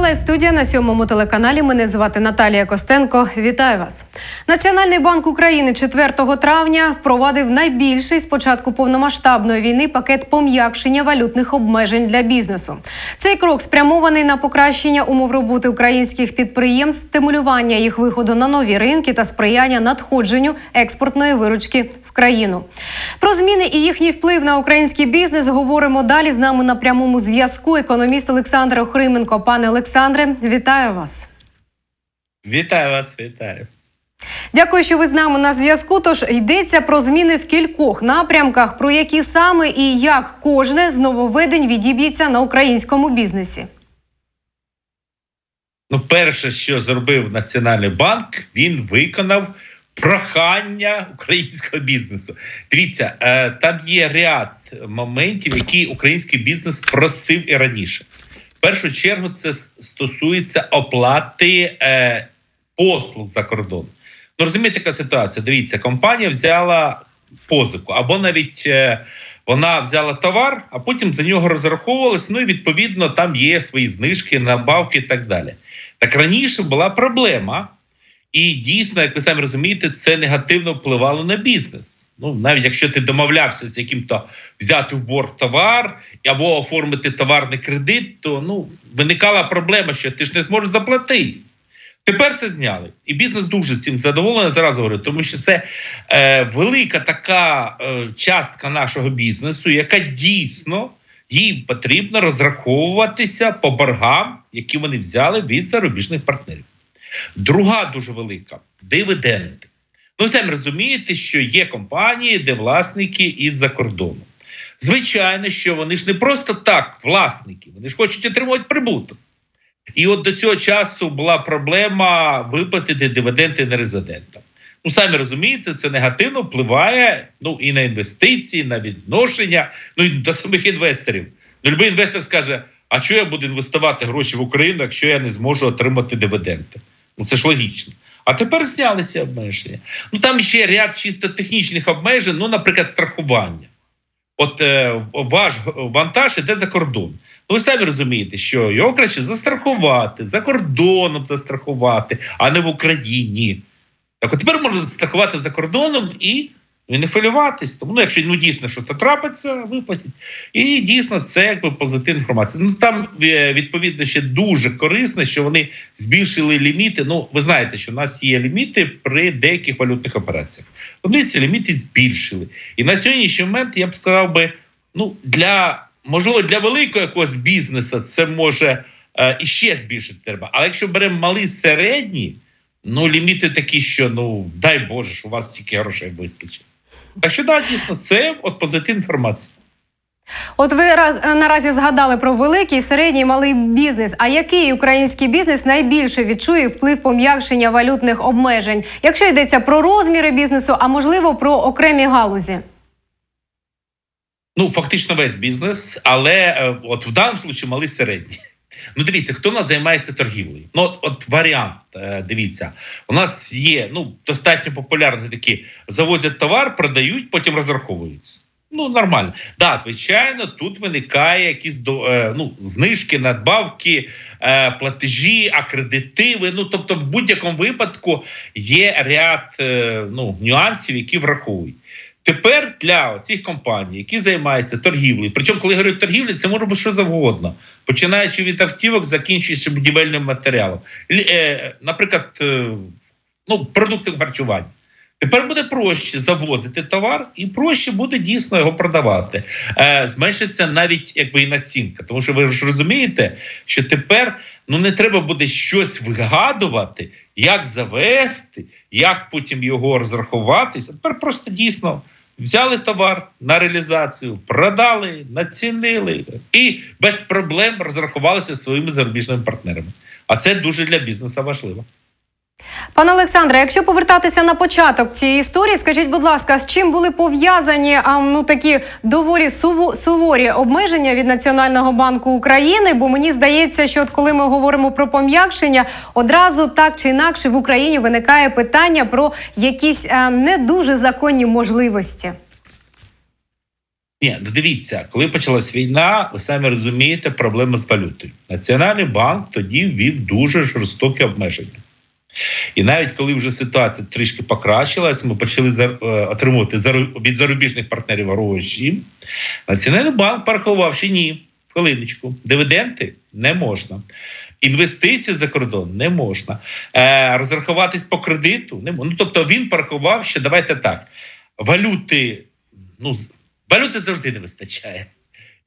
Лайв студія на сьомому телеканалі. Мене звати Наталія Костенко. Вітаю вас. Національний банк України 4 травня впровадив найбільший з початку повномасштабної війни пакет пом'якшення валютних обмежень для бізнесу. Цей крок спрямований на покращення умов роботи українських підприємств, стимулювання їх виходу на нові ринки та сприяння надходженню експортної виручки в країну. Про зміни і їхній вплив на український бізнес говоримо далі. З нами на прямому зв'язку економіст Олександр Охрименко. Пане Олександре, вітаю вас. Вітаю вас, вітаю. Дякую, що ви з нами на зв'язку. Тож йдеться про зміни в кількох напрямках, про які саме і як кожне з нововведень відіб'ється на українському бізнесі. Ну, перше, що зробив Національний банк, він виконав прохання українського бізнесу. Дивіться, е, там є ряд моментів, які український бізнес просив і раніше. В першу чергу, це стосується оплати е, послуг за кордон. Ну, розумієте, яка ситуація? Дивіться, компанія взяла позику, або навіть е, вона взяла товар, а потім за нього розраховувалась. Ну і відповідно там є свої знижки, набавки і так далі. Так раніше була проблема, і дійсно, як ви самі розумієте, це негативно впливало на бізнес. Ну, навіть якщо ти домовлявся з яким-то взяти в борг товар або оформити товарний кредит, то ну виникала проблема, що ти ж не зможеш заплатити. Тепер це зняли, і бізнес дуже цим задоволений. Зараз говорю, тому що це е, велика така е, частка нашого бізнесу, яка дійсно їм потрібно розраховуватися по боргам, які вони взяли від зарубіжних партнерів. Друга дуже велика дивіденди. Ну, самі розумієте, що є компанії, де власники із-за кордону. Звичайно, що вони ж не просто так власники, вони ж хочуть отримувати прибуток. І от до цього часу була проблема виплатити дивіденди нерезидентам. Ну, самі розумієте, це негативно впливає ну, і на інвестиції, на відношення, ну і до самих інвесторів. Ну, Любий інвестор скаже: а чого я буду інвестувати гроші в Україну, якщо я не зможу отримати дивіденди? Ну це ж логічно. А тепер знялися обмеження. Ну там ще ряд чисто технічних обмежень, ну, наприклад, страхування. От е, ваш вантаж іде за кордон. Ну, ви самі розумієте, що його краще застрахувати, за кордоном застрахувати, а не в Україні. Так, от тепер можна застрахувати за кордоном і, і не хвилюватись. Тому, ну, якщо ну, дійсно щось трапиться, виплатять. І дійсно це якби позитивна інформація. Ну там е, відповідно ще дуже корисно, що вони збільшили ліміти. Ну, ви знаєте, що в нас є ліміти при деяких валютних операціях. Вони ці ліміти збільшили. І на сьогоднішній момент я б сказав би, ну для можливо для великого якогось бізнесу це може е, іще збільшити треба. Але якщо беремо малий середній, ну ліміти такі, що ну дай Боже, що у вас стільки грошей вистачить. Так що да, дійсно, це от позитивна інформація. От ви наразі згадали про великий, середній, малий бізнес. А який український бізнес найбільше відчує вплив пом'якшення валютних обмежень, якщо йдеться про розміри бізнесу, а можливо про окремі галузі? Ну, фактично весь бізнес, але е, от в даному випадку малий середній. Ну, дивіться, хто у нас займається торгівлею? Ну, от, от варіант, е, дивіться, у нас є ну, достатньо популярні такі: завозять товар, продають, потім розраховуються. Ну, нормально. Да, звичайно, тут виникає якісь до, е, ну, знижки, надбавки, е, платежі, акредитиви. Ну, тобто, в будь-якому випадку є ряд ну, нюансів, які враховують. Тепер для цих компаній, які займаються торгівлею, причому, коли говорю торгівля, це може бути що завгодно, починаючи від автівок, закінчуючи будівельним матеріалом. Е, Наприклад, е, ну, продукти харчування. Тепер буде проще завозити товар, і проще буде дійсно його продавати. Е, зменшиться навіть якби і націнка. Тому що ви ж розумієте, що тепер ну не треба буде щось вигадувати, як завести, як потім його розрахуватися. Тепер просто дійсно взяли товар на реалізацію, продали, націнили і без проблем розрахувалися своїми зарубіжними партнерами. А це дуже для бізнесу важливо. Пане Олександре, якщо повертатися на початок цієї історії, скажіть, будь ласка, з чим були пов'язані а, ну такі доволі суво- суворі обмеження від Національного банку України? Бо мені здається, що от коли ми говоримо про пом'якшення, одразу так чи інакше в Україні виникає питання про якісь а, не дуже законні можливості. Ні, ну дивіться, коли почалась війна, ви самі розумієте проблеми з валютою. Національний банк тоді ввів дуже жорстокі обмеження. І навіть коли вже ситуація трішки покращилась, ми почали е, отримувати від зарубіжних партнерів гроші. Національний банк порахував, що ні, хвилиночку, дивіденди не можна. Інвестиції за кордон не можна. Е, розрахуватись по кредиту не можна. Ну, тобто він порахував, що давайте так: валюти, ну, валюти завжди не вистачає.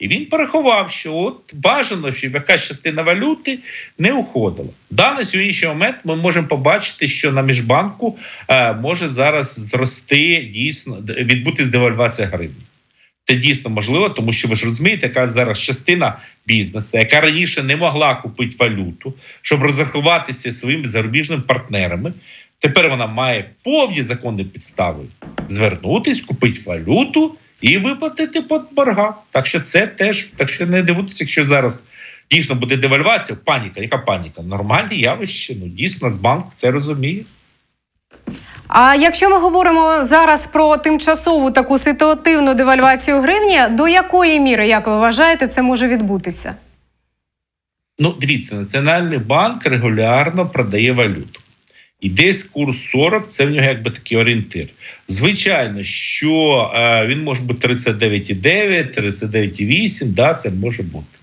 І він порахував, що от бажано, щоб якась частина валюти не уходила. Да, на сьогоднішній момент ми можемо побачити, що на міжбанку е, може зараз зрости дійсно відбутись девальвація гривні. Це дійсно можливо, тому що ви ж розумієте, яка зараз частина бізнесу, яка раніше не могла купити валюту, щоб розрахуватися своїми зарубіжними партнерами. Тепер вона має повні законні підстави звернутись, купити валюту і виплатити по боргах. Так що це теж так що не дивуйтесь, якщо зараз дійсно буде девальвація, паніка. Яка паніка? Нормальне явище. Ну дійсно Нацбанк це розуміє. А якщо ми говоримо зараз про тимчасову таку ситуативну девальвацію гривні, до якої міри, як ви вважаєте, це може відбутися? Ну, дивіться, Національний банк регулярно продає валюту. І десь курс 40 це в нього якби такий орієнтир. Звичайно, що е, він може бути 39,9, 39,8, да, це може бути.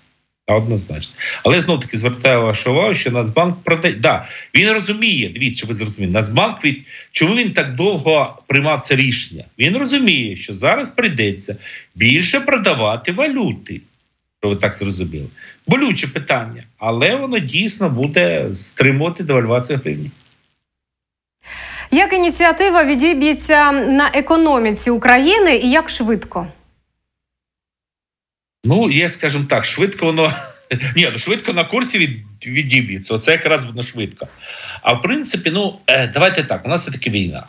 Однозначно. Але знов таки звертаю вашу увагу, що Нацбанк продає. Да, він розуміє, дивіться, ви зрозуміли, Нацбанк від чому він так довго приймав це рішення? Він розуміє, що зараз прийдеться більше продавати валюти. Що ви так зрозуміли? Болюче питання, але воно дійсно буде стримувати девальвацію гривні. Як ініціатива відіб'ється на економіці України і як швидко? Ну, є, скажімо так, швидко воно. Ні, ну швидко на курсі від, відіб'ється. Оце якраз воно швидко. А в принципі, ну е, давайте так, у нас все таки війна.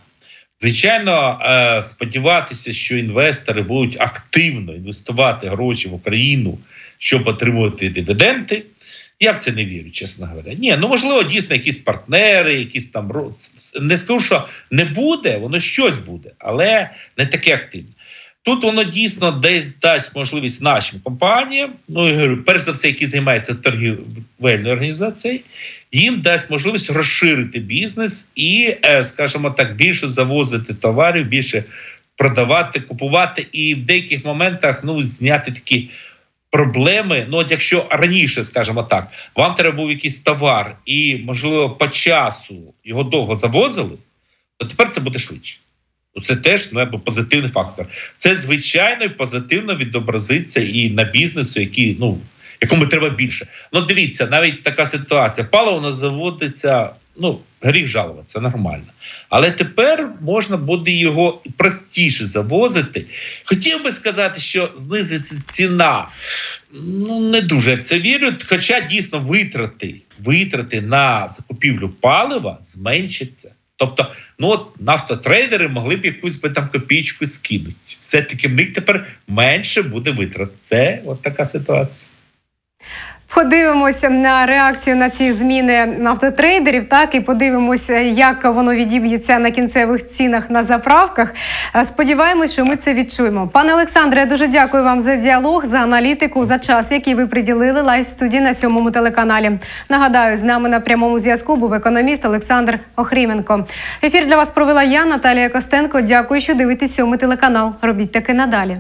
Звичайно, е, сподіватися, що інвестори будуть активно інвестувати гроші в Україну, щоб отримувати дивіденди. Я в це не вірю, чесно говоря. Ні, ну можливо, дійсно якісь партнери, якісь там не скажу, що не буде, воно щось буде, але не таке активне. Тут воно дійсно десь дасть можливість нашим компаніям, ну я говорю, перш за все, які займаються торгівельною організацією, їм дасть можливість розширити бізнес і, е, скажімо так, більше завозити товарів, більше продавати, купувати, і в деяких моментах ну зняти такі. Проблеми, ну от якщо раніше, скажімо так, вам треба був якийсь товар, і можливо по часу його довго завозили, то тепер це буде швидше. Ну, Це теж ну, позитивний фактор. Це звичайно позитивно відобразиться і на бізнесу, який ну якому треба більше. Ну дивіться, навіть така ситуація. Паливо нас заводиться. Ну, гріх жалуватися, нормально. Але тепер можна буде його простіше завозити. Хотів би сказати, що знизиться ціна. Ну, не дуже я в це вірю. Хоча дійсно витрати, витрати на закупівлю палива зменшаться. Тобто, ну от нафтотрейдери могли б якусь би там копійку скинути. Все-таки в них тепер менше буде витрат. Це от така ситуація. Подивимося на реакцію на ці зміни нафтотрейдерів, так і подивимося, як воно відіб'ється на кінцевих цінах на заправках. Е, Сподіваємось, що ми це відчуємо. Пане Олександре, я дуже дякую вам за діалог, за аналітику, за час, який ви приділили лайв студії на сьомому телеканалі. Нагадаю, з нами на прямому зв'язку був економіст Олександр Охріменко. Ефір для вас провела я, Наталія Костенко. Дякую, що дивитесь сьомий телеканал. Робіть таки надалі.